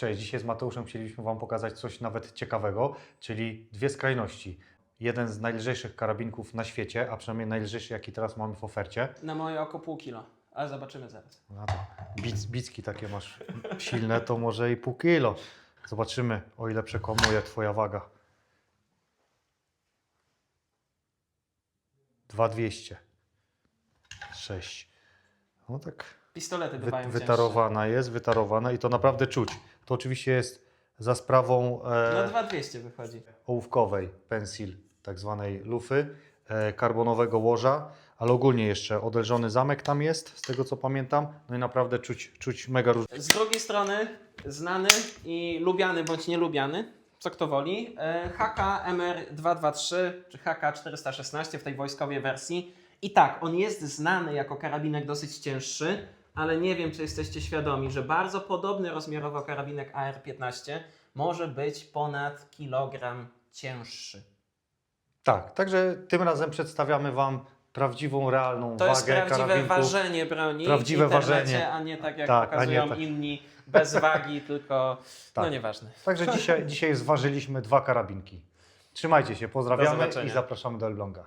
Cześć, dzisiaj z Mateuszem chcielibyśmy Wam pokazać coś nawet ciekawego, czyli dwie skrajności. Jeden z najlżejszych karabinków na świecie, a przynajmniej najlżejszy, jaki teraz mamy w ofercie. Na moje oko pół kilo, ale zobaczymy zaraz. No to bic, bicki takie masz silne, to może i pół kilo. Zobaczymy, o ile przekonuje Twoja waga. 2200. 6. No tak Pistolety wy, bywają cięższe. wytarowana jest, wytarowana i to naprawdę czuć. To oczywiście jest za sprawą No e, 2200 wychodzi. ołówkowej pensil, tak zwanej lufy, e, karbonowego łoża, ale ogólnie jeszcze odelżony zamek tam jest, z tego co pamiętam. No i naprawdę czuć, czuć mega różnicę. Z drugiej strony znany i lubiany bądź nielubiany, co kto woli, e, HK MR223 czy HK416 w tej wojskowej wersji. I tak, on jest znany jako karabinek dosyć cięższy, ale nie wiem, czy jesteście świadomi, że bardzo podobny rozmiarowo karabinek AR-15 może być ponad kilogram cięższy. Tak, także tym razem przedstawiamy Wam prawdziwą, realną To wagę jest prawdziwe ważenie broni Prawdziwe ważenie. a nie tak jak Tak, pokazują tak. inni, bez wagi, tylko no Tak. nieważne. Także dzisiaj, dzisiaj zważyliśmy dwa karabinki. Trzymajcie się, pozdrawiamy i zapraszamy do Elbląga.